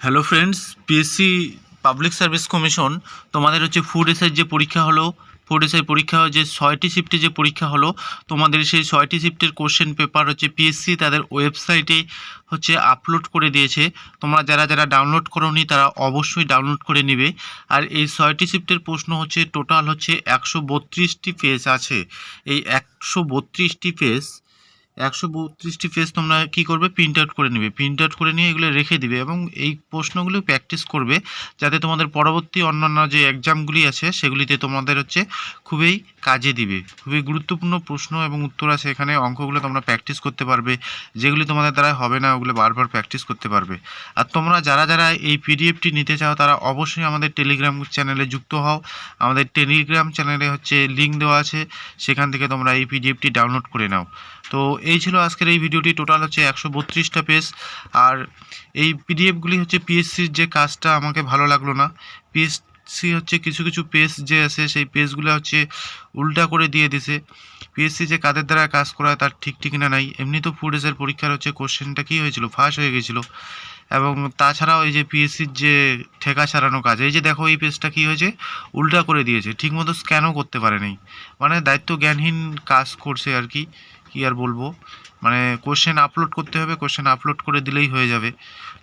Hello friends PSC public service commission তোমাদের হচ্ছে food এসের যে পরীক্ষা হলো ফুড এসের পরীক্ষা যে ছয়টি শিফটে যে পরীক্ষা হলো, তোমাদের সেই ছয়টি শিফটের কোশ্চেন পেপার হচ্ছে পিএসসি তাদের ওয়েবসাইটে হচ্ছে আপলোড করে দিয়েছে। তোমরা যারা যারা ডাউনলোড করোনি, তারা অবশ্যই ডাউনলোড করে নেবে। আর এই ছয়টি শিফটের প্রশ্ন হচ্ছে টোটাল হচ্ছে একশো বত্রিশটি পেজ আছে। এই একশো বত্রিশটি পেজ একশো বত্রিশটি পেজ তোমরা কি করবে? প্রিন্ট আউট করে নিবে। প্রিন্ট আউট করে নিয়ে এগুলো রেখে দিবে এবং এই প্রশ্নগুলো প্র্যাকটিস করবে যাতে তোমাদের পরবর্তী অন্যান্য যে এক্সামগুলি আছে, সেগুলিতে তোমাদের হচ্ছে খুবই কাজে দিবে। খুবই গুরুত্বপূর্ণ প্রশ্ন এবং উত্তর আছে এখানে। অঙ্কগুলো তোমরা প্র্যাকটিস করতে পারবে। যেগুলি তোমাদের দ্বারা হবে না, ওগুলো বারবার প্র্যাকটিস করতে পারবে। আর তোমরা যারা যারা এই পিডিএফটি নিতে চাও, তারা অবশ্যই আমাদের টেলিগ্রাম চ্যানেলে যুক্ত হও। আমাদের টেলিগ্রাম চ্যানেলে হচ্ছে লিঙ্ক দেওয়া আছে। সেখান থেকে তোমরা এই পিডিএফটি ডাউনলোড করে নাও। তো এই ছিল আজকের এই ভিডিওটি। টোটাল হচ্ছে একশো বত্রিশটা পেজ আর এই পিডিএফগুলি হচ্ছে পিএসসির যে কাজটা আমাকে ভালো লাগল না। পিএসসি হচ্ছে কিছু কিছু পেজ যে আছে, সেই পেজগুলো হচ্ছে উল্টা করে দিয়ে দিছে। পিএসসি যে কাদের দ্বারা কাজ করায় তার ঠিক ঠিকানা নাই। এমনি তো ফুড এসের পরীক্ষার হচ্ছে কোশ্চেনটা কী হয়েছিল? ফাঁস হয়ে গেছিল। এবং তাছাড়াও এই যে পিএসসির যে ঠেকা ছাড়ানো কাজ, এই যে দেখো এই পেজটা কী হয়েছে? উল্টা করে দিয়েছে। ঠিকমতো স্ক্যানও করতে পারেনি। মানে দায়িত্ব জ্ঞানহীন কাজ করছে আর কি। কী আর বলব? মানে কোশ্চেন আপলোড করতে হবে কোশ্চেন আপলোড করে দিলেই হয়ে যাবে।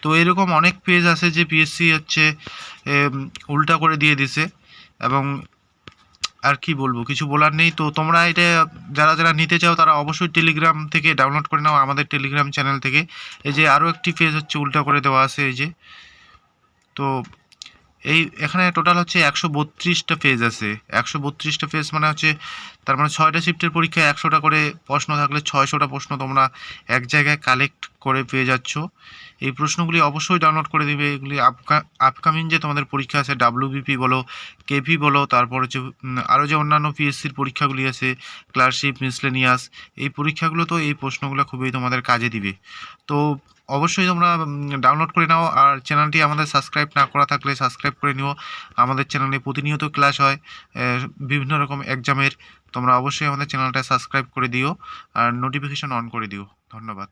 তো এরকম অনেক পেজ আছে যে পিএসসি হচ্ছে উল্টা করে দিয়ে দিছে। এবং আর কি বলব, কিছু বলার নেই। তো তোমরা এটা যারা যারা নিতে চাও, তারা অবশ্যই টেলিগ্রাম থেকে ডাউনলোড করে নাও, আমাদের টেলিগ্রাম চ্যানেল থেকে। এই যে আরও একটি পেজ হচ্ছে, উল্টা করে দেওয়া আছে, এই যে। তো এই এখানে টোটাল হচ্ছে একশো বত্রিশটা ফেজ আছে। একশো বত্রিশটা ফেজ মানে হচ্ছে তার মানে ছয়টা শিফটের পরীক্ষায় একশোটা করে প্রশ্ন থাকলে ছয়শোটা প্রশ্ন তোমরা এক জায়গায় কালেক্ট করে পেয়ে যাচ্ছ। এই প্রশ্নগুলি অবশ্যই ডাউনলোড করে দিবে। এগুলি আপকামিং যে তোমাদের পরীক্ষা আছে ডাব্লিউবিপি বলো কেপি বলো, তারপর হচ্ছে আরও যে অন্যান্য পিএসসির পরীক্ষাগুলি আছে ক্লারশিপ মিসলেনিয়াস এই পরীক্ষাগুলো তো এই প্রশ্নগুলো খুবই তোমাদের কাজে দিবে। তো অবশ্যই তোমরা ডাউনলোড করে নাও আর চ্যানেলটি আমাদের সাবস্ক্রাইব না করা থাকলে সাবস্ক্রাইব করে নিও। আমাদের চ্যানেলে প্রতিনিয়ত ক্লাস হয় বিভিন্ন রকম এক্সামের তোমরা অবশ্যই আমাদের চ্যানেলটা সাবস্ক্রাইব করে দিও আর নোটিফিকেশন অন করে দিও। ধন্যবাদ।